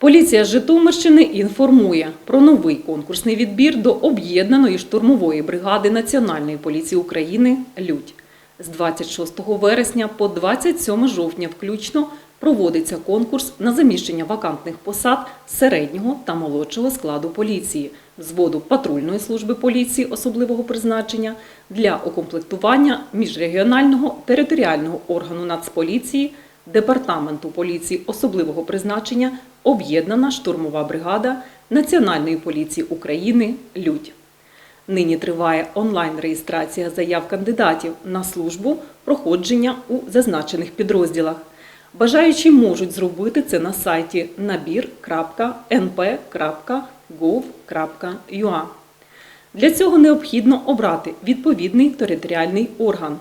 Поліція Житомирщини інформує про новий конкурсний відбір до об'єднаної штурмової бригади Національної поліції України Людь. З 26 вересня по 27 жовтня включно проводиться конкурс на заміщення вакантних посад середнього та молодшого складу поліції, взводу патрульної служби поліції особливого призначення для укомплектування міжрегіонального територіального органу Нацполіції Департаменту поліції особливого призначення Об'єднана штурмова бригада Національної поліції України Людь. Нині триває онлайн-реєстрація заяв кандидатів на службу проходження у зазначених підрозділах. Бажаючі можуть зробити це на сайті nabір.np.gov.ua. Для цього необхідно обрати відповідний територіальний орган.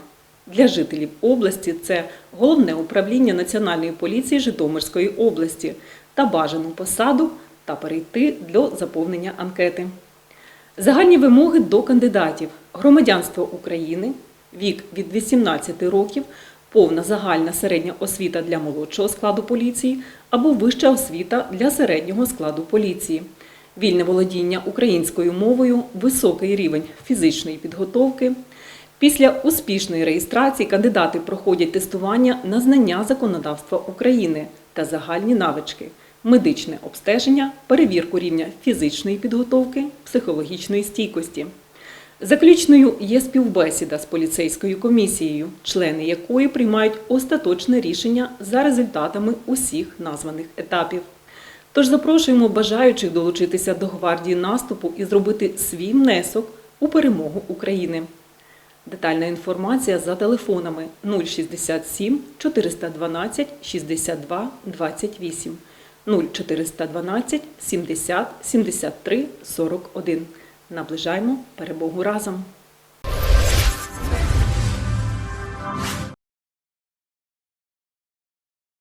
Для жителів області це Головне управління Національної поліції Житомирської області та бажану посаду та перейти до заповнення анкети. Загальні вимоги до кандидатів: громадянство України, вік від 18 років, повна загальна середня освіта для молодшого складу поліції або вища освіта для середнього складу поліції, вільне володіння українською мовою, високий рівень фізичної підготовки. Після успішної реєстрації кандидати проходять тестування на знання законодавства України та загальні навички, медичне обстеження, перевірку рівня фізичної підготовки, психологічної стійкості. Заключною є співбесіда з поліцейською комісією, члени якої приймають остаточне рішення за результатами усіх названих етапів. Тож запрошуємо бажаючих долучитися до гвардії наступу і зробити свій внесок у перемогу України. Детальна інформація за телефонами 067 412 62 28 0412 70 73 41. Наближаємо перемогу разом.